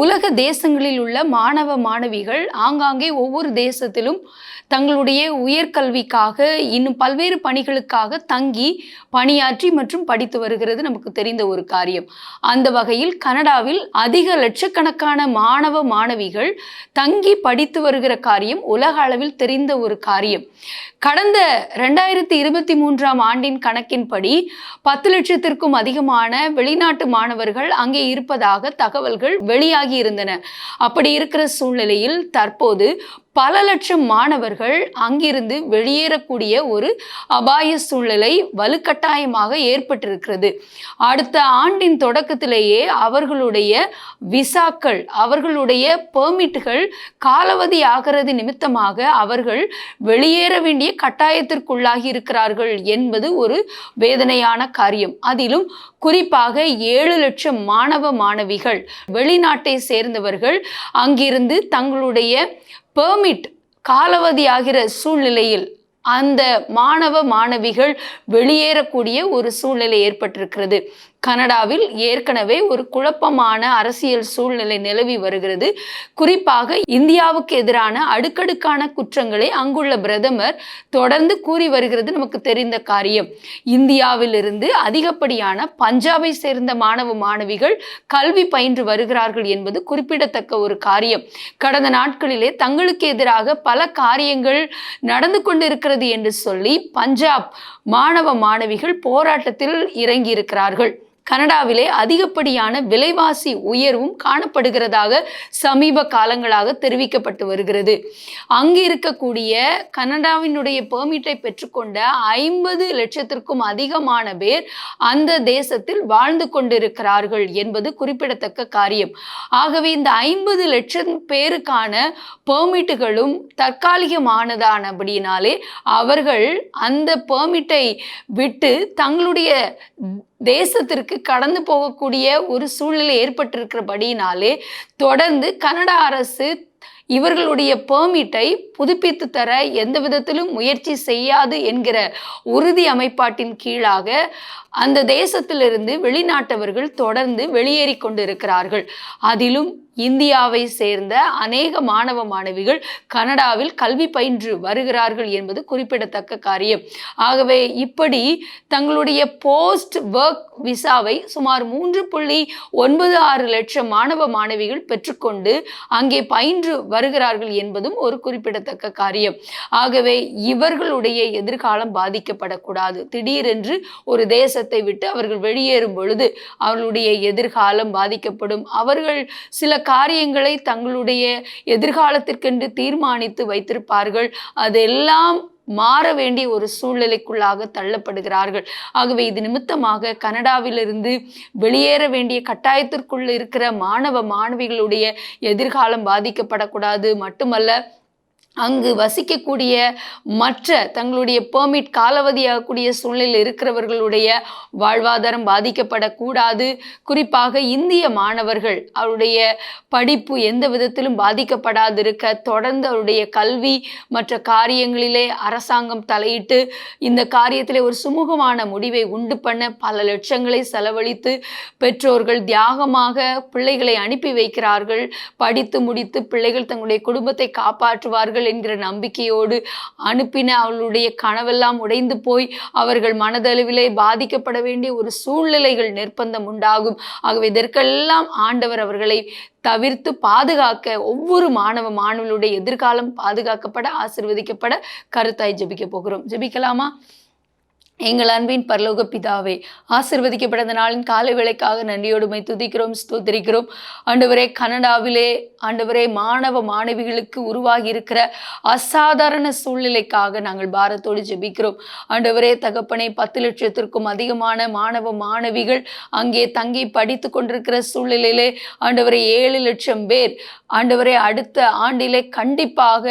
உலக தேசங்களில் உள்ள மாணவ மாணவிகள் ஆங்காங்கே ஒவ்வொரு தேசத்திலும் தங்களுடைய உயர்கல்விக்காக இன்னும் பல்வேறு பணிகளுக்காக தங்கி பணியாற்றி மற்றும் படித்து வருகிறது நமக்கு தெரிந்த ஒரு காரியம். அந்த வகையில் கனடாவில் அதிக லட்சக்கணக்கான மாணவ மாணவிகள் தங்கி படித்து வருகிற காரியம் உலக அளவில் தெரிந்த ஒரு காரியம். கடந்த ரெண்டாயிரத்தி இருபத்தி மூன்றாம் ஆண்டின் கணக்கின்படி பத்து லட்சத்திற்கும் அதிகமான வெளிநாட்டு மாணவர்கள் அங்கே இருப்பதாக தகவல்கள் வெளியாக இருந்தன. அப்படி இருக்கிற சூழ்நிலையில் தற்போது பல லட்சம் மாணவர்கள் அங்கிருந்து வெளியேறக்கூடிய ஒரு அபாய சூழ்நிலை வலுக்கட்டாயமாக ஏற்பட்டிருக்கிறது. அடுத்த ஆண்டின் தொடக்கத்திலேயே அவர்களுடைய விசாக்கள் அவர்களுடைய பெர்மிட்டுகள் காலாவதி ஆகிறது நிமித்தமாக அவர்கள் வெளியேற வேண்டிய கட்டாயத்திற்குள்ளாகி இருக்கிறார்கள் என்பது ஒரு வேதனையான காரியம். அதிலும் குறிப்பாக ஏழு லட்சம் மாணவ மாணவிகள் வெளிநாட்டை சேர்ந்தவர்கள் அங்கிருந்து தங்களுடைய பெர்மிட் காலாவதியாகிற சூழ்நிலையில் அந்த மாணவ மாணவிகள் வெளியேறக்கூடிய ஒரு சூழ்நிலை ஏற்பட்டிருக்கிறது. கனடாவில் ஏற்கனவே ஒரு குழப்பமான அரசியல் சூழ்நிலை நிலவி வருகிறது. குறிப்பாக இந்தியாவுக்கு எதிரான அடுக்கடுக்கான குற்றங்களை அங்குள்ள பிரதமர் தொடர்ந்து கூறி வருகிறது நமக்கு தெரிந்த காரியம். இந்தியாவிலிருந்து அதிகப்படியான பஞ்சாபை சேர்ந்த மாணவ மாணவிகள் கல்வி பயின்று வருகிறார்கள் என்பது குறிப்பிடத்தக்க ஒரு காரியம். கடந்த நாட்களிலே தங்களுக்கு எதிராக பல காரியங்கள் நடந்து கொண்டிருக்கிறது என்று சொல்லி பஞ்சாப் மாணவ மாணவிகள் போராட்டத்தில் இறங்கி இருக்கிறார்கள் கனடாவிலே அதிகப்படியான விலைவாசி உயர்வும் காணப்படுகிறதாக சமீப காலங்களாக தெரிவிக்கப்பட்டு வருகிறது. அங்கு இருக்கக்கூடிய கனடாவினுடைய பெர்மிட்டை பெற்றுக்கொண்ட ஐம்பது லட்சத்திற்கும் அதிகமான பேர் அந்த தேசத்தில் வாழ்ந்து கொண்டிருக்கிறார்கள் என்பது குறிப்பிடத்தக்க காரியம். ஆகவே இந்த ஐம்பது லட்சம் பேருக்கான பெர்மிட்டுகளும் தற்காலிகமானதானபடினாலே அவர்கள் அந்த பெர்மிட்டை விட்டு தங்களுடைய தேசத்திற்கு கடந்து போகக்கூடிய ஒரு சூழ்நிலை ஏற்பட்டிருக்கிறபடினாலே தொடர்ந்து கனடா அரசு இவர்களுடைய பெர்மிட்டை புதுப்பித்து தர எந்த விதத்திலும் முயற்சி செய்யாது என்கிற உறுதி அமைப்பாட்டின் கீழாக அந்த தேசத்திலிருந்து வெளிநாட்டவர்கள் தொடர்ந்து வெளியேறி கொண்டிருக்கிறார்கள். அதிலும் இந்தியாவை சேர்ந்த அநேக மாணவ மாணவிகள் கனடாவில் கல்வி பயின்று வருகிறார்கள் என்பது குறிப்பிடத்தக்க காரியம். ஆகவே இப்படி தங்களுடைய போஸ்ட் ஒர்க் விசாவை சுமார் மூன்று புள்ளி ஒன்பது ஆறு லட்சம் மாணவ மாணவிகள் பெற்றுக்கொண்டு அங்கே பயின்று வருகிறார்கள் என்பதும் ஒரு குறிப்பிடத்தக்க காரியம். ஆகவே இவர்களுடைய எதிர்காலம் பாதிக்கப்படக்கூடாது. திடீரென்று ஒரு தேசத்தை விட்டு அவர்கள் வெளியேறும் பொழுது அவர்களுடைய எதிர்காலம் பாதிக்கப்படும். அவர்கள் சில காரியங்களை தங்களுடைய எதிர்காலத்திற்கென்று தீர்மானித்து வைத்திருப்பார்கள். அதெல்லாம் மாற வேண்டிய ஒரு சூழ்நிலைக்குள்ளாக தள்ளப்படுகிறார்கள். ஆகவே இது நிமித்தமாக கனடாவிலிருந்து வெளியேற வேண்டிய கட்டாயத்திற்குள் இருக்கிற மாணவ மாணவிகளுடைய எதிர்காலம் பாதிக்கப்படக்கூடாது. மட்டுமல்ல அங்கு வசிக்கக்கூடிய மற்ற தங்களுடைய பெர்மிட் காலாவதியாகக்கூடிய சூழ்நிலையில் இருக்கிறவர்களுடைய வாழ்வாதாரம் பாதிக்கப்படக்கூடாது. குறிப்பாக இந்திய மாணவர்கள் அவருடைய படிப்பு எந்த விதத்திலும் பாதிக்கப்படாதிருக்க தொடர்ந்து அவருடைய கல்வி மற்ற காரியங்களிலே அரசாங்கம் தலையிட்டு இந்த காரியத்திலே ஒரு சுமூகமான முடிவை உண்டு பண்ண பல லட்சங்களை செலவழித்து பெற்றோர்கள் தியாகமாக பிள்ளைகளை அனுப்பி வைக்கிறார்கள். படித்து முடித்து பிள்ளைகள் தங்களுடைய குடும்பத்தை காப்பாற்றுவார்கள். அவர்கள் என்கிற நம்பிக்கையோடு அனுப்பின அவளுடைய கனவெல்லாம் உடைந்து போய் அவர்கள் மனதளவிலே பாதிக்கப்பட வேண்டிய ஒரு சூழ்நிலைகள் நிர்பந்தம் உண்டாகும். ஆகவே இதற்கெல்லாம் ஆண்டவர் அவர்களை தவிர்த்து பாதுகாக்க ஒவ்வொரு மாணவ மாணவர்களுடைய எதிர்காலம் பாதுகாக்கப்பட ஆசிர்வதிக்கப்பட கருத்தாய் ஜெபிக்க போகிறோம். ஜெபிக்கலாமா? எங்கள் அன்பின் பரலோக பிதாவே ஆசிர்வதிக்கப்பட்ட நாளின் காலை வேலைக்காக நன்றியோடுமை துதிக்கிறோம் ஸ்தோத்திரிக்கிறோம். ஆண்டவரே கனடாவிலே ஆண்டவரே மாணவ மாணவிகளுக்கு உருவாகி இருக்கிற அசாதாரண சூழ்நிலைக்காக நாங்கள் பாரத்தோடு ஜெபிக்கிறோம். ஆண்டவரே தகப்பனை பத்து லட்சத்திற்கும் அதிகமான மாணவ மாணவிகள் அங்கே தங்கி படித்து கொண்டிருக்கிற சூழ்நிலையிலே ஆண்டவரே ஏழு லட்சம் பேர் ஆண்டவரே அடுத்த ஆண்டிலே கண்டிப்பாக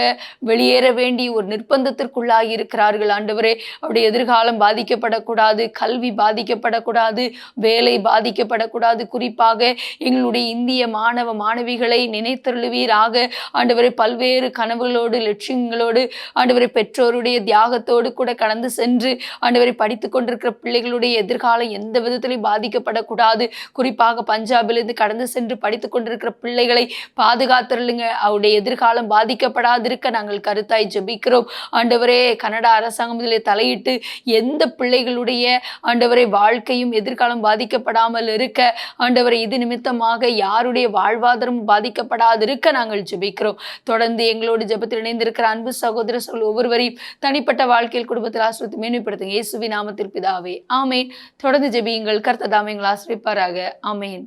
வெளியேற வேண்டிய ஒரு நிர்பந்தத்திற்குள்ளாகி இருக்கிறார்கள். ஆண்டவரே அவருடைய எதிர்காலம் பாதிக்கப்படக்கூடாது கல்வி பாதிக்கப்படக்கூடாது வேலை பாதிக்கப்படக்கூடாது. குறிப்பாக எங்களுடைய இந்திய மாணவ மாணவிகளை நினைத்தருளுவீராக. ஆண்டவரை பல்வேறு கனவுகளோடு லட்சியங்களோடு ஆண்டவரை பெற்றோருடைய தியாகத்தோடு கூட கடந்து சென்று ஆண்டவரை படித்து கொண்டிருக்கிற பிள்ளைகளுடைய எதிர்காலம் எந்த விதத்திலையும் பாதிக்கப்படக்கூடாது. குறிப்பாக பஞ்சாபிலிருந்து கடந்து சென்று படித்து கொண்டிருக்கிற பிள்ளைகளை பாதுகாத்தருளுங்க. அவருடைய எதிர்காலம் பாதிக்கப்படாதிருக்க நாங்கள் கருத்தாய் ஜெபிக்கிறோம். ஆண்டவரே கனடா அரசாங்கம் இதில் தலையிட்டு எந்த பிள்ளைகளுடைய ஆண்டவரை வாழ்க்கையும் எதிர்காலம் பாதிக்கப்படாமல் இருக்க ஆண்டவரை இது நிமித்தமாக யாருடைய வாழ்வாதாரம் பாதிக்கப்படாதிருக்க நாங்கள் ஜெபிக்கிறோம். தொடர்ந்து எங்களோடு ஜெபத்தில் இணைந்திருக்கிற அன்பு சகோதர சொல் ஒவ்வொருவரையும் தனிப்பட்ட வாழ்க்கையில் குடும்பத்தில் ஆசிரியத்தை மேன்மைப்படுத்துங்க. இயேசுவி நாமத்தில் பிதாவே. ஆமேன். தொடர்ந்து ஜெபியுங்கள். கர்த்ததாமே எங்களை ஆசிரிப்பாராக ஆமேன்.